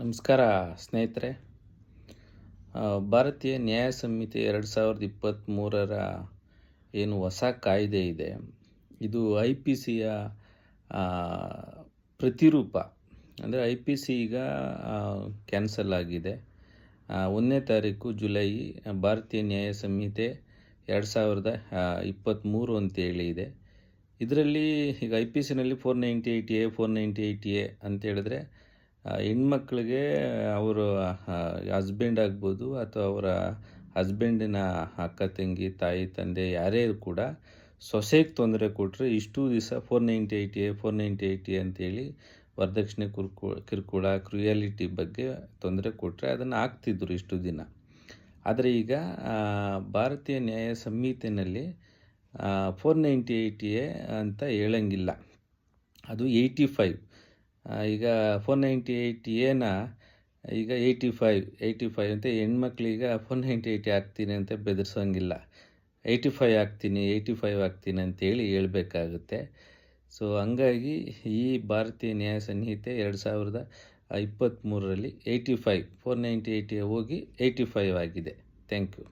ನಮಸ್ಕಾರ ಸ್ನೇಹಿತರೆ. ಭಾರತೀಯ ನ್ಯಾಯ ಸಂಹಿತೆ ಎರಡು ಸಾವಿರದ ಇಪ್ಪತ್ತ್ಮೂರರ ಏನು ಹೊಸ ಕಾಯ್ದೆ ಇದೆ. ಇದು ಐ ಪಿ ಸಿಯ ಪ್ರತಿರೂಪ. ಅಂದರೆ ಐ ಪಿ ಸಿ ಈಗ ಕ್ಯಾನ್ಸಲ್ ಆಗಿದೆ. ಒಂದನೇ ತಾರೀಕು ಜುಲೈ, ಭಾರತೀಯ ನ್ಯಾಯ ಸಂಹಿತೆ ಎರಡು ಸಾವಿರದ ಇಪ್ಪತ್ತ್ಮೂರು ಅಂತೇಳಿ ಇದೆ. ಇದರಲ್ಲಿ ಈಗ I P ಸಿನಲ್ಲಿ four ninety eight A four ninety eight A ಅಂತ ಹೇಳಿದ್ರೆ ಹೆಣ್ಮಕ್ಳಿಗೆ ಅವರು ಹಸ್ಬೆಂಡ್ ಆಗ್ಬೋದು ಅಥವಾ ಅವರ ಹಸ್ಬೆಂಡಿನ ಅಕ್ಕ, ತಂಗಿ, ತಾಯಿ, ತಂದೆ ಯಾರೇ ಕೂಡ ಸೊಸೆಗೆ ತೊಂದರೆ ಕೊಟ್ಟರೆ ಇಷ್ಟು ದಿವಸ four ninety eight four ninety eight ಅಂತೇಳಿ ವರದಕ್ಷಿಣೆ ಕುರ್ಕು, ಕಿರುಕುಳ ಕ್ರಿಯಾಲಿಟಿ ಬಗ್ಗೆ ತೊಂದರೆ ಕೊಟ್ಟರೆ ಅದನ್ನು ಹಾಕ್ತಿದ್ರು ಇಷ್ಟು ದಿನ. ಆದರೆ ಈಗ ಭಾರತೀಯ ನ್ಯಾಯ ಸಂಹಿತೆಯಲ್ಲಿ ಫೋರ್ ನೈಂಟಿ ಏಯ್ಟ್ ಎ ಅಂತ ಹೇಳಂಗಿಲ್ಲ. ಅದು ಏಯ್ಟಿ ಫೈವ್ ಈಗ ಫೋರ್ ನೈಂಟಿ ಏಯ್ಟ್ ಏನ, ಈಗ ಏಯ್ಟಿ ಫೈವ್ ಏಯ್ಟಿ ಫೈವ್ ಅಂತ ಹೆಣ್ಮಕ್ಳಿಗೆ ಫೋರ್ ನೈಂಟಿ ಏಯ್ಟಿ ಹಾಕ್ತೀನಿ ಅಂತ ಬೆದರ್ಸೋಂಗಿಲ್ಲ. ಏಯ್ಟಿ ಫೈವ್ ಹಾಕ್ತೀನಿ ಏಯ್ಟಿ ಫೈವ್ ಹಾಕ್ತೀನಿ ಅಂತೇಳಿ ಹೇಳ್ಬೇಕಾಗುತ್ತೆ. ಸೊ ಹಂಗಾಗಿ ಈ ಭಾರತೀಯ ನ್ಯಾಯ ಸಂಹಿತೆ ಎರಡು ಸಾವಿರದ ಇಪ್ಪತ್ತ್ಮೂರರಲ್ಲಿ eighty five four ninety eighty ಹೋಗಿ ಏಯ್ಟಿ ಫೈವ್ ಆಗಿದೆ. Thank you